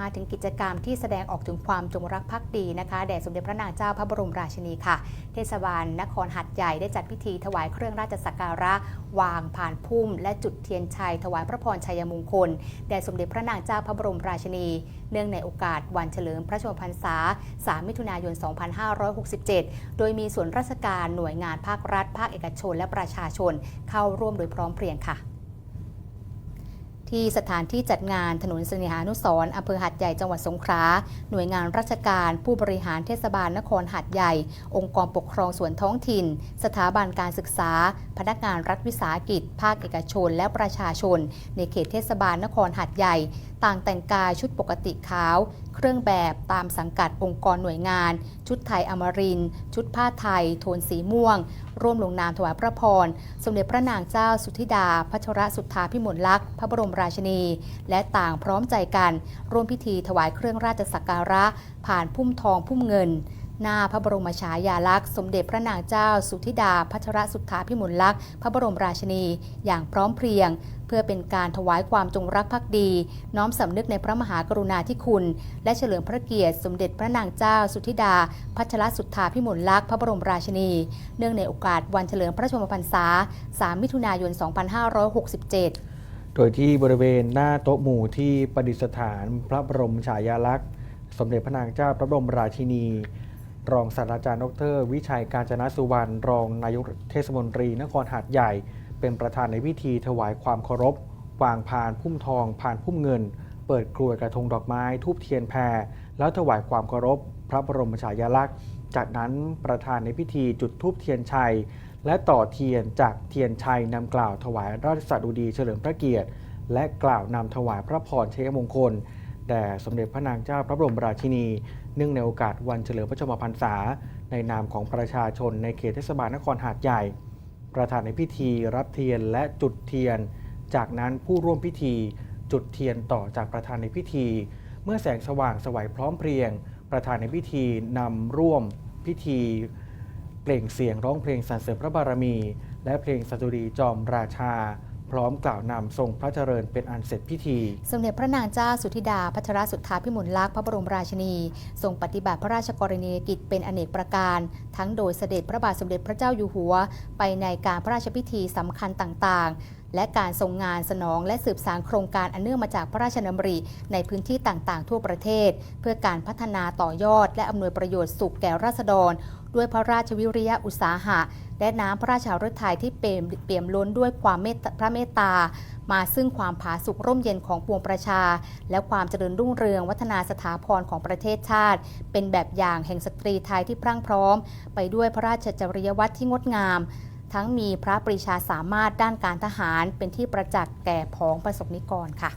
มาถึงกิจกรรมที่แสดงออกถึงความจงรักภักดีนะคะแด่สมเด็จพระนางเจ้าพระบรมราชินีค่ะ เทศบาลนครหัดใหญ่ได้จัดพิธีถวายเครื่องราชสักการะ วางผ่านพุ่ม และจุดเทียนชัย ถวายพระพรชัยมงคลแด่สมเด็จพระนางเจ้าพระบรมราชินี เนื่องในโอกาสวันเฉลิมพระชนมพรรษา 3 มิถุนายน 2567 โดยมีส่วนราชการหน่วยงานภาครัฐ ภาคเอกชน และประชาชนเข้าร่วมโดยพร้อมเพรียงค่ะ ที่สถานที่จัดงานถนนเสนิหานุสร์อำเภอหัดใหญ่จังหวัดสงขลา หน่วยงานราชการ ผู้บริหารเทศบาลนครหัดใหญ่ องค์กรปกครองส่วนท้องถิ่น สถาบันการศึกษา พนักงานรัฐวิสาหกิจ ภาคเอกชน และประชาชน ในเขตเทศบาลนครหัดใหญ่ ต่างแต่งกายชุดปกติขาว เครื่องแบบตามสังกัดองค์กรหน่วยงาน ชุดไทยอมริน ชุดผ้าไทย โทนสีม่วง ร่วมลงนามถวายพระพร สมเด็จพระนางเจ้าสุธิดา พัชรสุทธาพิมลลักษณ์พระบรมราชินี และต่างพร้อมใจกัน ร่วมพิธีถวายเครื่องราชสักการะ ผ่านพุ่มทองพุ่มเงิน หน้าพระบรมฉายาลักษณ์สมเด็จพระนางเจ้า สุธิดาพัชรสุทธาพิมลลักษณ์พระบรมราชินี อย่างพร้อมเพรียง เพื่อเป็นการถวายความจงรักภักดี น้อมสำนึกในพระมหากรุณาธิคุณ และเฉลิมพระเกียรติสมเด็จพระนางเจ้า สุธิดา พัชรสุทธาพิมลลักษณ์พระบรมราชินี เนื่องในโอกาสวันเฉลิมพระชนมพรรษา 3 มิถุนายน 2567โดยที่บริเวณหน้าโต๊ะหมู่ที่ประดิษฐานพระบรมฉายาลักษณ์ สมเด็จพระนางเจ้าพระบรมราชินี รองศาสตราจารย์ดร วิชัยการจนสุวรรณรองนายกเทศมนตรีนครหาดใหญ่ เป็นประธานในพิธีถวายความเคารพ วางพานพุ่มทองพานพุ่มเงิน เปิดกลวยกระทงดอกไม้ทูบเทียนแพรแล้วถวายความเคารพ พระบรมฉายาลักษณ์ จากนั้นประธานในพิธีจุดทูบเทียนชัย และต่อเทียนจากเทียนชัยนำกล่าวถวายราชสัดุดีเฉลิมพระเกียรติ และกล่าวนำถวายพระพรชัยมงคล แด่สมเด็จพระนางเจ้าพระบรมราชินี เนื่องในโอกาสวันเฉลิมพระชนมพรรษา ในนามของประชาชนในเขตเทศบาลนครหาดใหญ่ ประธานในพิธีรับเทียนและจุดเทียน จากนั้นผู้ร่วมพิธีจุดเทียนต่อจากประธานในพิธี เมื่อแสงสว่างสวัยพร้อมเพรียง ประธานในพิธีนำร่วมพิธีเปล่งเสียงร้องเพลงสรรเสริญพระบารมี และเพลงสดุดีจอมราชา พร้อมกล่าวนำทรงพระเจริญเป็นอันเสร็จพิธี สมเด็จพระนางเจ้าสุธิดาพัชรสุทธาพิมลลักษณ์พระบรมราชินี ทรงปฏิบัติพระราชกรณียกิจเป็นอเนกประการ ทั้งโดยเสด็จพระบาทสมเด็จพระเจ้าอยู่หัว ไปในการพระราชพิธีสำคัญต่างๆ และการทรงงานสนองและสืบสานโครงการอันเนื่องมาจากพระราชดำริในพื้นที่ต่างๆ ทั่วประเทศ เพื่อการพัฒนาต่อยอด และอำนวยประโยชน์สุขแก่ราษฎร ด้วยพระราชวิริยะอุตสาหะ และน้ำพระราชาฤทัยที่เปี่ยมเปี่ยมล้นด้วยความเมตพระเมตตา มาซึ่งความผาสุกร่มเย็นของปวงประชา และความเจริญรุ่งเรืองวัฒนาสถาพรของประเทศชาติ เป็นแบบอย่างแห่งสตรีไทยที่พรั่งพร้อม ไปด้วยพระราชจริยวัตรที่งดงาม ทั้งมีพระปรีชาสามารถด้านการทหารเป็นที่ประจักษ์แก่ผองประสบนิกรค่ะ